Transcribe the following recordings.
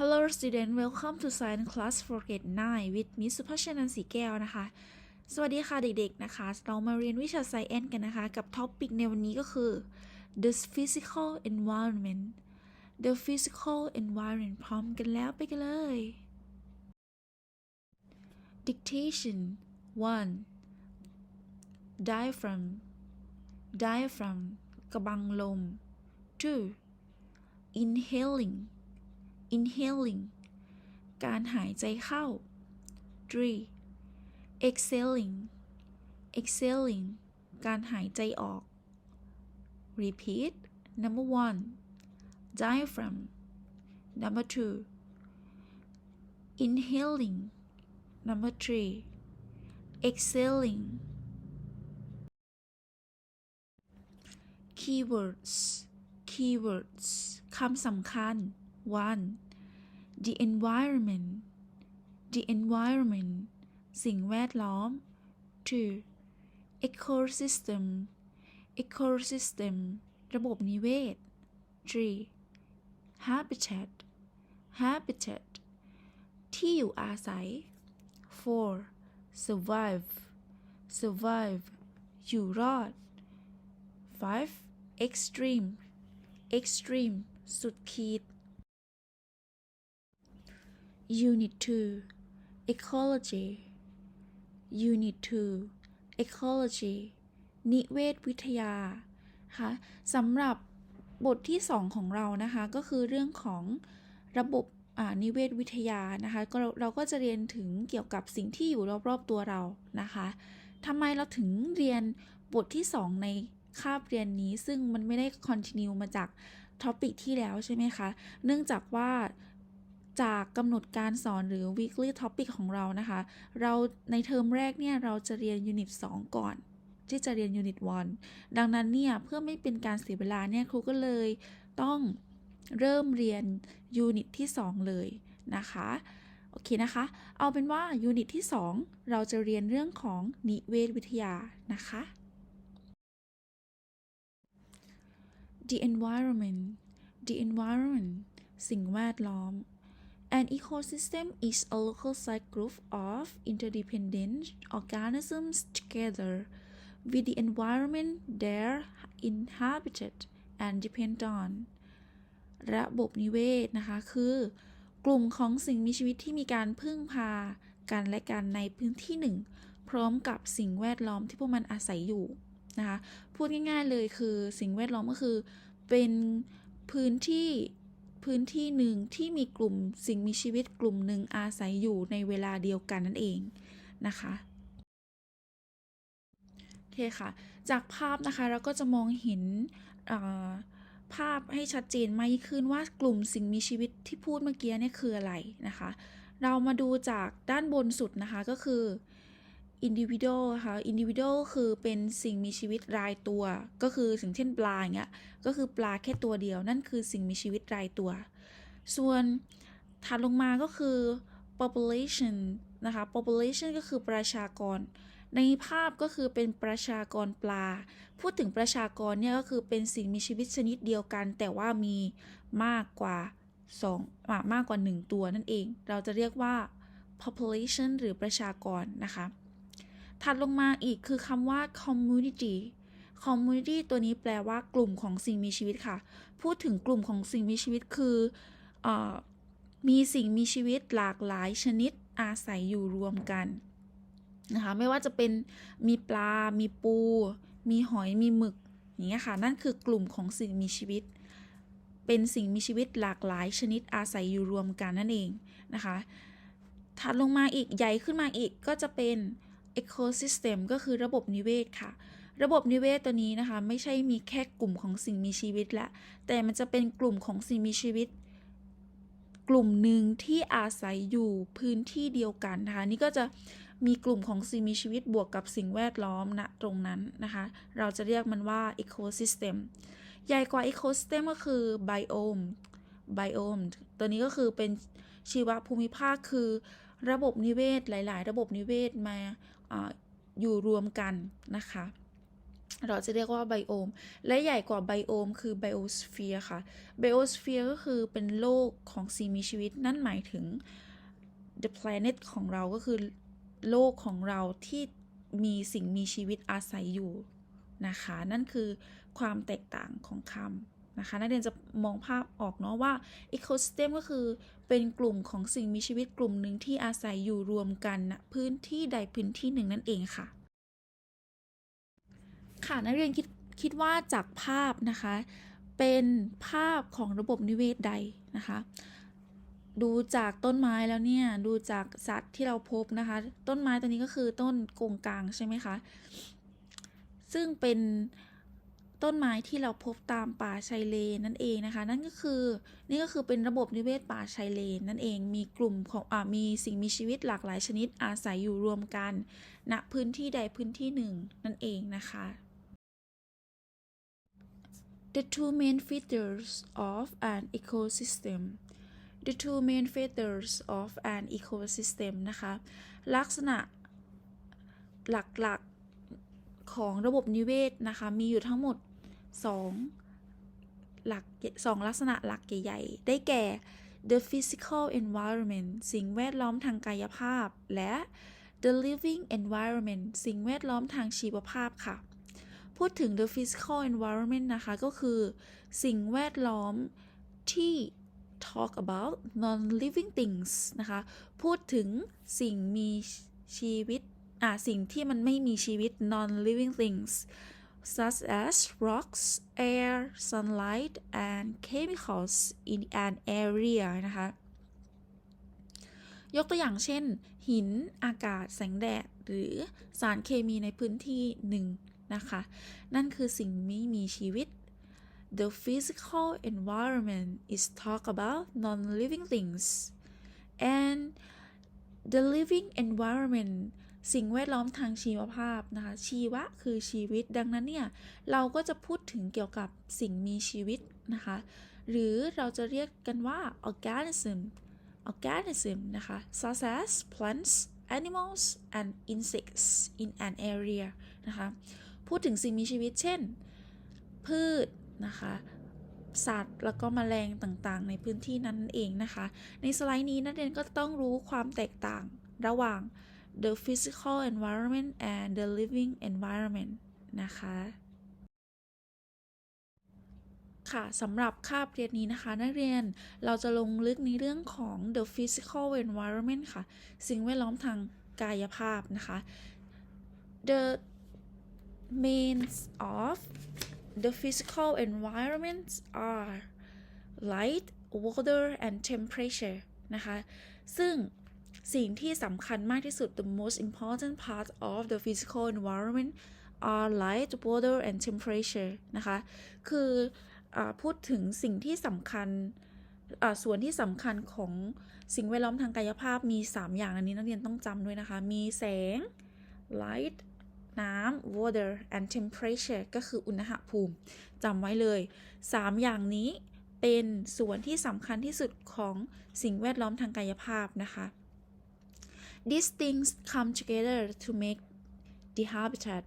Hello student welcome to science class for grade 9 with Miss สุภาชนันท์สีแก้วนะคะ สวัสดีค่ะเด็กๆนะคะ เรามาเรียนวิชา Science กันนะคะ กับท็อปิกในวันนี้ก็คือ the physical environment the physical environment พร้อมกันแล้วไปกันเลย dictation 1 diaphragm diaphragm กระบังลม 2 inhaling inhaling การหายใจเข้า3 exhaling exhaling การหายใจออก repeat number one diaphragm number two inhaling number three exhaling keywords keywords คำสำคัญ one the environment the environment สิ่งแวดล้อม two ecosystem ecosystem ระบบนิเวศ three habitat habitat ที่อยู่อาศัย four survive survive อยู่รอด five extreme extreme สุดขีด Unit 2 Ecology Unit 2 Ecology นิเวศวิทยาค่ะสำหรับบทที่ 2 ของเรานะคะ ก็คือเรื่องของระบบอ่านิเวศวิทยานะคะเราเราก็จะเรียนถึงเกี่ยวกับสิ่งที่อยู่รอบๆตัวเรานะคะทำไมเราถึงเรียนบทที่ 2 ในคาบเรียนนี้ซึ่งมันไม่ได้คอนติเนียมาจากท็อปิกที่แล้วใช่ไหมคะ เนื่องจากว่า จากกำหนดการสอนหรือ weekly topic ของเรานะคะ เราในเทอมแรกเนี่ยเราจะเรียน unit 2ก่อน ที่จะเรียน unit 1ดังนั้นเนี่ยเพื่อไม่เป็นการเสียเวลาเนี่ยครูก็เลยต้องเริ่มเรียน unit ที่ 2 เลยนะคะ โอเคนะคะ เอาเป็นว่า unit ที่ 2 เราจะเรียนเรื่องของนิเวศวิทยานะคะ the environment the environment สิ่งแวดล้อม An ecosystem is a local site group of interdependent organisms together with the environment they're inhabited and depend on ระบบนิเวศนะคะคือ กลุ่มของสิ่งมีชีวิตที่มีการพึ่งพากันและกันในพื้นที่หนึ่ง พร้อมกับสิ่งแวดล้อมที่พวกมันอาศัยอยู่นะคะพูดง่ายๆเลยคือสิ่งแวดล้อมก็คือ เป็นพื้นที่ พื้นที่หนึ่งที่มีกลุ่มสิ่งมีชีวิตกลุ่มหนึ่งอาศัยอยู่ในเวลาเดียวกันนั่นเองนะคะโอเคค่ะ จากภาพนะคะเราก็จะมองเห็นภาพให้ชัดเจนมากยิ่งขึ้นว่ากลุ่มสิ่งมีชีวิตที่พูดเมื่อกี้เนี่ยคืออะไรนะคะ เรามาดูจากด้านบนสุดนะคะก็คือ individual ค่ะ individual คือเป็นสิ่งมีชีวิตรายตัว ก็คือสิ่งเช่นปลาอย่างเงี้ย ก็คือปลาแค่ตัวเดียว นั่นคือสิ่งมีชีวิตรายตัว ส่วนถัดลงมาก็คือ population นะคะ population ก็คือประชากร ในภาพก็คือเป็นประชากรปลา พูดถึงประชากรเนี่ยก็คือเป็นสิ่งมีชีวิตชนิดเดียวกัน แต่ว่ามีมากกว่า2มากกว่า 1 ตัวนั่นเอง เราจะเรียกว่า population หรือประชากรนะคะ ถัดลงมาอีกคือคำว่า community community ตัวนี้แปลว่ากลุ่มของสิ่งมีชีวิตค่ะ พูดถึงกลุ่มของสิ่งมีชีวิตคืออมีสิ่งมีชีวิตหลากหลายชนิดอาศัยอยู่รวมกันนะคะ ไม่ว่าจะเป็นมีปลา มีปู มีหอย มีหมึก อย่างเงี้ยค่ะ นั่นคือกลุ่มของสิ่งมีชีวิต เป็นสิ่งมีชีวิตหลากหลายชนิดอาศัยอยู่รวมกันนั่นเองนะคะ ถัดลงมาอีกใหญ่ขึ้นมาอีกก็จะเป็น ecosystem ก็คือระบบนิเวศค่ะ ระบบนิเวศตัวนี้นะคะ ไม่ใช่มีแค่กลุ่มของสิ่งมีชีวิตละแต่มันจะเป็นกลุ่มของสิ่งมีชีวิต กลุ่มหนึ่งที่อาศัยอยู่พื้นที่เดียวกันนะคะ นี่ก็จะมีกลุ่มของสิ่งมีชีวิตบวกกับสิ่งแวดล้อมณนะตรงนั้นนะคะ เราจะเรียกมันว่า ecosystem ใหญ่กว่า ecosystem ก็คือ biome biome ตัวนี้ก็คือเป็นชีวภูมิภาคคือระบบนิเวศหลาย ๆ ระบบนิเวศมา อยู่รวมกันนะคะ เราจะเรียกว่าไบโอม และใหญ่กว่าไบโอมคือไบโอสเฟียร์ค่ะ ไบโอสเฟียร์ก็คือเป็นโลกของสิ่งมีชีวิต นั่นหมายถึง the planet ของเราก็คือโลกของเราที่มีสิ่งมีชีวิตอาศัยอยู่นะคะ นั่นคือความแตกต่างของคำ นะคะนักเรียนจะมองภาพออกเนาะว่า ecosystem ก็คือเป็นกลุ่มของสิ่งมีชีวิตกลุ่มหนึ่งที่อาศัยอยู่รวมกันณพื้นที่ใดพื้นที่หนึ่งนั่นเองค่ะ ค่ะนักเรียนคิดคิดว่าจากภาพนะคะ เป็นภาพของระบบนิเวศใดนะคะ ดูจากต้นไม้แล้วเนี่ย ดูจากสัตว์ที่เราพบนะคะ ต้นไม้ตัวนี้ก็คือต้นกงกลางใช่ไหมคะ ซึ่งเป็น ต้นไม้ที่เราพบตามป่าชายเลนนั่นเองนะคะ นั่นก็คือ นี่ก็คือเป็นระบบนิเวศป่าชายเลนนั่นเอง มีกลุ่มของอ่ามีสิ่งมีชีวิตหลากหลายชนิดอาศัยอยู่รวมกันณพื้นที่ใดพื้นที่หนึ่งนั่นเองนะคะ The two main features of an ecosystem the two main features of an ecosystem นะคะ ลักษณะหลักๆของระบบนิเวศนะคะ มีอยู่ทั้งหมด 2 หลักสองลักษณะหลักใหญ่ๆ ได้แก่ the physical environment สิ่งแวดล้อมทางกายภาพ และ the living environment สิ่งแวดล้อมทางชีวภาพค่ะ พูดถึง the physical environment นะคะ ก็คือ สิ่งแวดล้อมที่ talk about non-living things นะคะ พูดถึงสิ่งมีชีวิต อ่า สิ่งที่มันไม่มีชีวิต non-living things such as rocks, air, sunlight, and chemicals in an area นะคะ ยกตัวอย่างเช่น หิน อากาศ แสงแดด หรือสารเคมีในพื้นที่หนึ่งนะคะ นั่นคือสิ่งไม่มีชีวิต The physical environment is talk about non-living things and the living environment สิ่งแวดล้อมทางชีวภาพนะคะ ชีวะคือชีวิต ดังนั้นเนี่ยเราก็จะพูดถึงเกี่ยวกับสิ่งมีชีวิตนะคะ หรือเราจะเรียกกันว่า organism organism นะคะ such as plants animals and insects in an area นะคะ พูดถึงสิ่งมีชีวิตเช่น พืชนะคะสัตว์แล้วก็มแมลงต่างๆ ในพื้นที่นั้นเองนะคะ ในสไลด์นี้นักเรียนก็ต้องรู้ความแตกต่างระหว่าง the physical environment and the living environment นะคะ ค่ะสำหรับคาบเรียนนี้นะคะ นักเรียนเราจะลงลึกในเรื่องของ the physical environment ค่ะ สิ่งแวดล้อมทางกายภาพนะคะ the means of the physical environments are light water and temperature นะคะ ซึ่ง สิ่งที่สำคัญมากที่สุด the most important part of the physical environment are light water and temperature นะคะ คืออพูดถึงสิ่งที่สำคัญส่วนที่สำคัญของสิ่งแวดล้อมทางกายภาพมี 3 อย่างอันนี้นักเรียนต้องจำด้วยนะคะ มีแสง light น้ำ water and temperature ก็คืออุณหภูมิจำไว้เลย 3 อย่างนี้เป็นส่วนที่สำคัญที่สุดของสิ่งแวดล้อมทางกายภาพนะคะ These things come together to make the habitat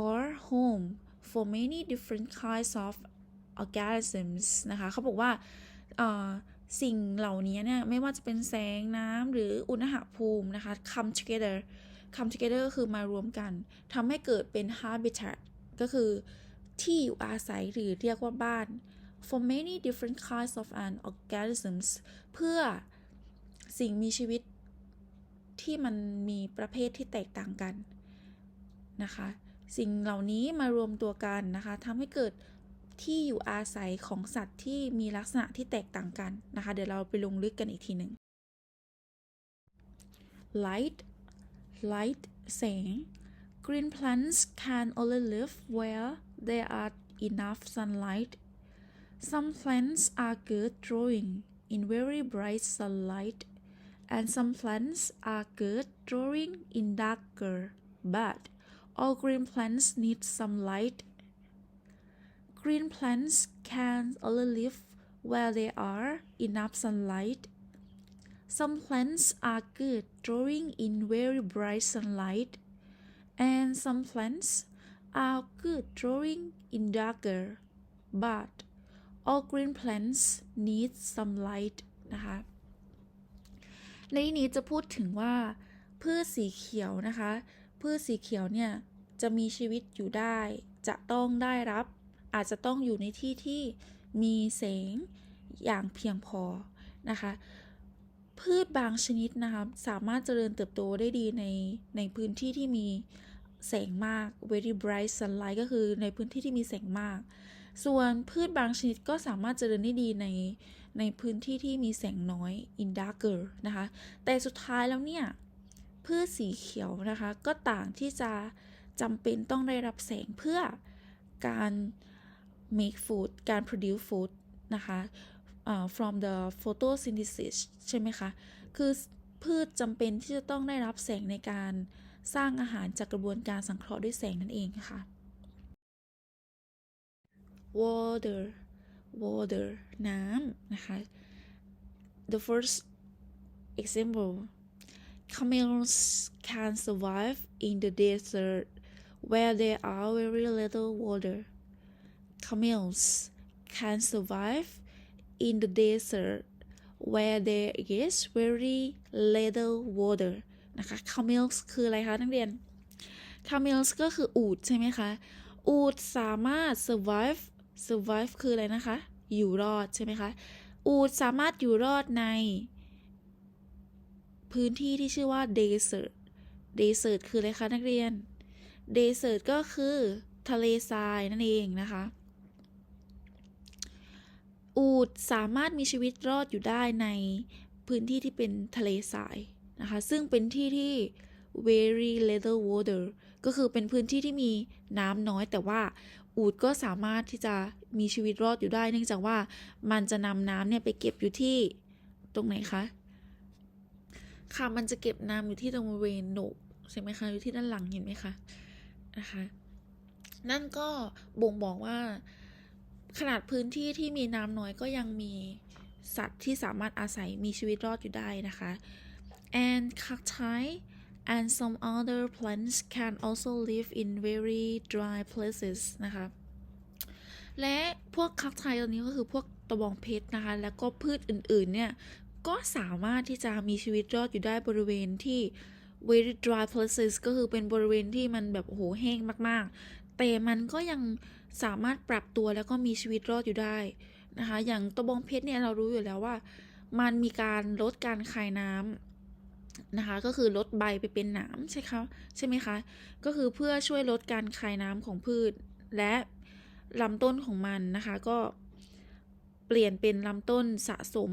or home for many different kinds of organisms นะคะเขาบอกว่าสิ่งเหล่านี้เนี่ยไม่ว่าจะเป็นแสงน้ำหรืออุณหภูมินะคะ come together come together ก็คือมารวมกันทำให้เกิดเป็น habitat ก็คือที่อยู่อาศัยหรือเรียกว่าบ้าน for many different kinds of an organisms เพื่อสิ่งมีชีวิต ที่มันมีประเภทที่แตกต่างกันนะคะ สิ่งเหล่านี้มารวมตัวกันนะคะทำให้เกิดที่อยู่อาศัยของสัตว์ที่มีลักษณะที่แตกต่างกันนะคะ เดี๋ยวเราไปลงลึกกันอีกทีหนึ่ง light light แสง green plants can only live where there are enough sunlight some plants are good growing in very bright sunlight and some plants are good growing in darker but all green plants need some light green plants can only live where there are enough sunlight some plants are good growing in very bright sunlight, and some plants are good drawing in darker but all green plants need some light นะค ในที่นี้จะพูดถึงว่า พืชสีเขียวนะคะ พืชสีเขียวเนี่ยจะมีชีวิตอยู่ได้ จะต้องได้รับ อาจจะต้องอยู่ในที่ที่มีแสงอย่างเพียงพอนะคะ พืชบางชนิดนะคะสามารถเจริญเติบโตได้ดีในในพื้นที่ที่มีแสงมาก very bright sunlight ก็คือในพื้นที่ที่มีแสงมาก ส่วนพืชบางชนิดก็สามารถเจริญได้ดีใน ในพื้นที่ที่มีแสงน้อย in darker นะคะ แต่สุดท้ายแล้วเนี่ยพืชสีเขียวนะคะ ก็ต่างที่จะจำเป็นต้องได้รับแสงเพื่อการ make food การ produce food นะคะอ่า from the photosynthesis ใช่ไหมคะ คือพืชจำเป็นที่จะต้องได้รับแสงในการสร้างอาหารจากกระบวนการสังเคราะห์ด้วยแสงนั่นเองค่ะ water water น้ำนะคะ the first example camels can survive in the desert where there are very little water camels can survive in the desert where there is very little water นะคะ camels คืออะไรคะนักเรียน camels ก็คืออูฐใช่ไหมคะ อูฐสามารถ survive survive คืออะไรนะคะ อยู่รอดใช่ไหมคะ อูฐสามารถอยู่รอดใน พื้นที่ที่ชื่อว่า desert desert คืออะไรคะนักเรียน desert ก็คือทะเลทรายนั่นเองนะคะ อูฐสามารถมีชีวิตรอดอยู่ได้ในพื้นที่ที่เป็นทะเลทรายนะคะ ซึ่งเป็นที่ที่ very little water ก็คือเป็นพื้นที่ที่มีน้ำน้อยแต่ว่า อูฐก็สามารถที่จะมีชีวิตรอดอยู่ได้ เนื่องจากว่ามันจะนำน้ำเนี่ยไปเก็บอยู่ที่ตรงไหนคะค่ะมันจะเก็บน้ำอยู่ที่ตรงบริเวณโหนกใช่ไหมคะอยู่ที่ด้านหลังเห็นไหมคะนะคะนั่นก็บ่งบอกว่าขนาดพื้นที่ที่มีน้ำน้อยก็ยังมีสัตว์ที่สามารถอาศัยมีชีวิตรอดอยู่ได้นะคะ and cacti and some other plants can also live in very dry places นะคะ และพวกคักไทตัวนี้ก็คือพวกตะบองเพชรนะคะ แล้วก็พืชอื่นๆ เนี่ย ก็สามารถที่จะมีชีวิตรอดอยู่ได้บริเวณที่ very dry places ก็คือเป็นบริเวณที่มันแบบโอ้โหแห้งมากๆ แต่มันก็ยังสามารถปรับตัวแล้วก็มีชีวิตรอดอยู่ได้นะคะ อย่างตะบองเพชรเนี่ยเรารู้อยู่แล้วว่า มันมีการลดการคายน้ำ นะคะก็คือลดใบไปเป็นหนามใช่คะใช่ไหมคะ ก็คือเพื่อช่วยลดการคายน้ำของพืช และลำต้นของมันนะคะก็เปลี่ยนเป็นลำต้นสะสม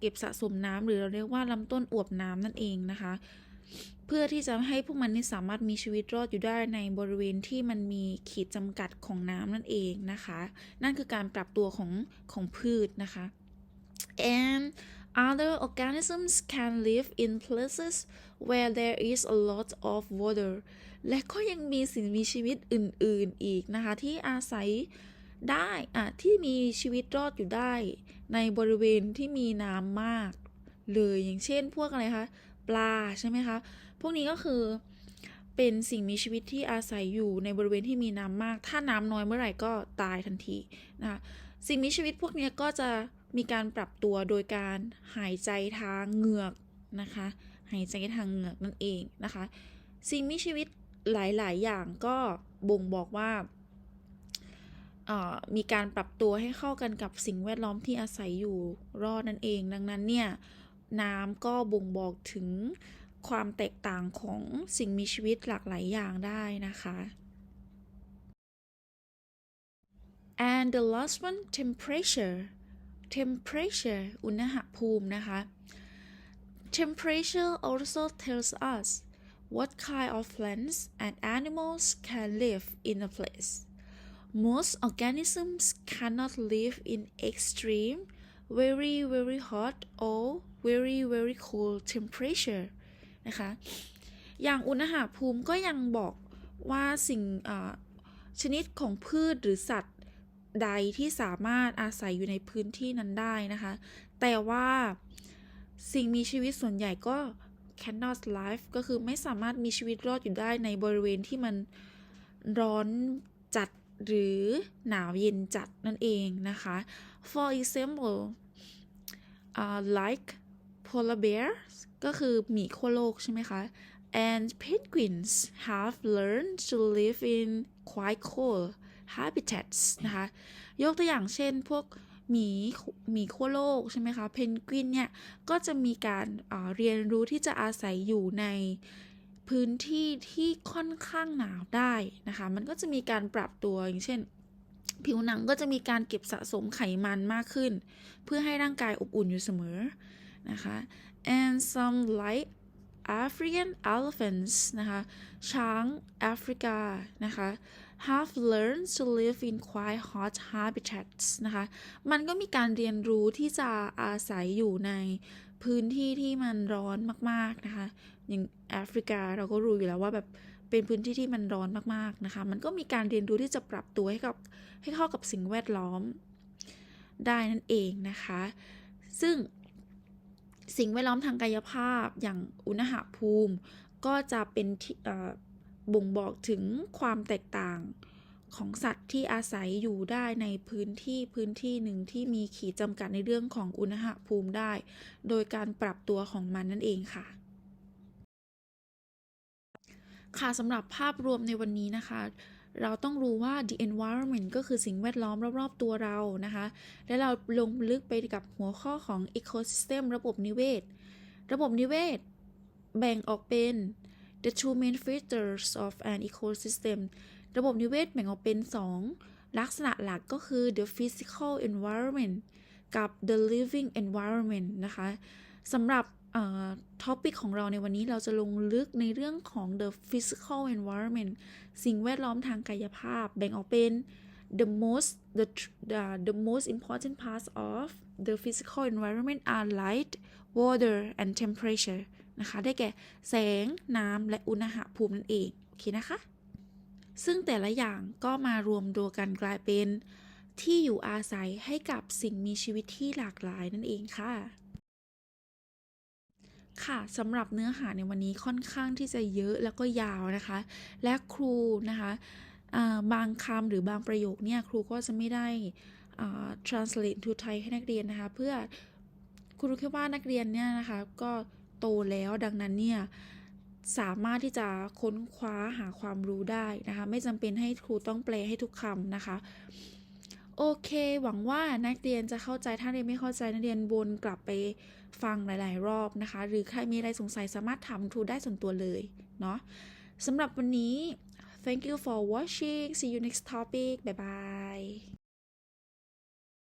เก็บสะสมน้ำหรือเราเรียกว่าลำต้นอวบน้ำนั่นเองนะคะ เพื่อที่จะให้พวกมันนี่สามารถมีชีวิตรอดอยู่ได้ในบริเวณที่มันมีขีดจำกัดของน้ำนั่นเองนะคะ นั่นคือการปรับตัวของของพืชนะคะ and other organisms can live in places where there is a lot of water และก็ยังมีสิ่งมีชีวิตอื่น ๆ อีกนะคะ ที่อาศัยได้อะที่มีชีวิตรอดอยู่ได้ ในบริเวณที่มีน้ำมาก เลยอย่างเช่นพวกอะไรคะปลาใช่ไหมคะ พวกนี้ก็คือเป็นสิ่งมีชีวิตที่อาศัยอยู่ในบริเวณที่มีน้ำมาก ถ้าน้ำน้อยเมื่อไหร่ก็ตายทันทีนะคะสิ่งมีชีวิตพวกนี้ก็จะ มีการปรับตัวโดยการหายใจทางเหงือกนะคะ หายใจทางเหงือกนั่นเองนะคะ สิ่งมีชีวิตหลาย ๆ อย่างก็บ่งบอกว่ามีการปรับตัวให้เข้ากันกับสิ่งแวดล้อมที่อาศัยอยู่รอดนั่นเอง ดังนั้นเนี่ยน้ำก็บ่งบอกถึงความแตกต่างของสิ่งมีชีวิตหลากหลายอย่างได้นะคะ and the last one temperature temperature อุณหภูมินะคะ temperature also tells us what kind of plants and animals can live in a place most organisms cannot live in extreme very very hot or very very cold temperature นะคะอย่างอุณหภูมิก็ยังบอกว่าสิ่งอ่าชนิดของพืชหรือสัตว์ ใดที่สามารถอาศัยอยู่ในพื้นที่นั้นได้นะคะ แต่ว่าสิ่งมีชีวิตส่วนใหญ่ก็ cannot live ก็คือไม่สามารถมีชีวิตรอดอยู่ได้ในบริเวณที่มันร้อนจัดหรือหนาวเย็นจัดนั่นเองนะคะ for example uh, like polar bears ก็คือหมีขั้วโลกใช่ไหมคะ and penguins have learned to live in quite cold habitats นะคะ ยกตัวอย่างเช่นพวกหมีหมีขั้วโลกใช่ไหมคะ เพนกวินเนี่ย ก็จะมีการอ่าเรียนรู้ที่จะอาศัยอยู่ในพื้นที่ที่ค่อนข้างหนาวได้นะคะ มันก็จะมีการปรับตัวอย่างเช่น ผิวหนังก็จะมีการเก็บสะสมไขมันมากขึ้น เพื่อให้ร่างกายอบอุ่นอยู่เสมอนะคะ and some light African elephants นะคะ ช้างแอฟริกานะคะ have learned to live in quite hot habitats นะคะ มันก็มีการเรียนรู้ที่จะอาศัยอยู่ในพื้นที่ที่มันร้อนมาก ๆ นะคะ อย่างแอฟริกาเราก็รู้อยู่แล้วว่าแบบเป็นพื้นที่ที่มันร้อนมาก ๆ นะคะ มันก็มีการเรียนรู้ที่จะปรับตัวให้กับให้เข้ากับสิ่งแวดล้อมได้นั่นเองนะคะ ซึ่งสิ่งแวดล้อมทางกายภาพอย่างอุณหภูมิก็จะเป็นที่ บ่งบอกถึงความแตกต่างของสัตว์ที่อาศัยอยู่ได้ในพื้นที่พื้นที่หนึ่งที่มีขีดจำกัดในเรื่องของอุณหภูมิได้ โดยการปรับตัวของมันนั่นเองค่ะ ค่ะสำหรับภาพรวมในวันนี้นะคะ เราต้องรู้ว่า the environment ก็คือสิ่งแวดล้อมรอบๆตัวเรานะคะ และเราลงลึกไปกับหัวข้อของ ecosystem ระบบนิเวศ ระบบนิเวศ แบ่งออกเป็น the two main features of an ecosystem ระบบนิเวศแบ่งออกเป็น 2 ลักษณะหลักก็คือ the physical environment กับ the living environment นะคะสำหรับท็อปิกของเราในวันนี้เราจะลงลึกในเรื่องของ the physical environment สิ่งแวดล้อมทางกายภาพ แบ่งออกเป็น the most the the, the most important parts of the physical environment are light water and temperature นะคะ ได้แก่แสงน้ำและอุณหภูมินั่นเอง โอเคนะคะ ซึ่งแต่ละอย่างก็มารวมตัวกันกลายเป็นที่อยู่อาศัยให้กับสิ่งมีชีวิตที่หลากหลายนั่นเองค่ะ ค่ะสำหรับเนื้อหาในวันนี้ค่อนข้างที่จะเยอะแล้วก็ยาวนะคะ และครูนะคะบางคำหรือบางประโยคเนี่ยครูก็จะไม่ได้ translate to Thai ให้นักเรียนนะคะ เพื่อครูรู้แค่ว่านักเรียนเนี่ยนะคะก็ โตแล้ว ดังนั้นเนี่ยสามารถที่จะค้นคว้าหาความรู้ได้นะคะ ไม่จำเป็นให้ครูต้องแปลให้ทุกคำนะคะ โอเค หวังว่านักเรียนจะเข้าใจถ้าเรียนไม่เข้าใจนักเรียนวนกลับไปฟังหลาย ๆ รอบนะคะ หรือใครมีอะไรสงสัยสามารถถามครูได้ส่วนตัวเลยเนาะสำหรับวันนี้ thank you for watching see you next topic bye bye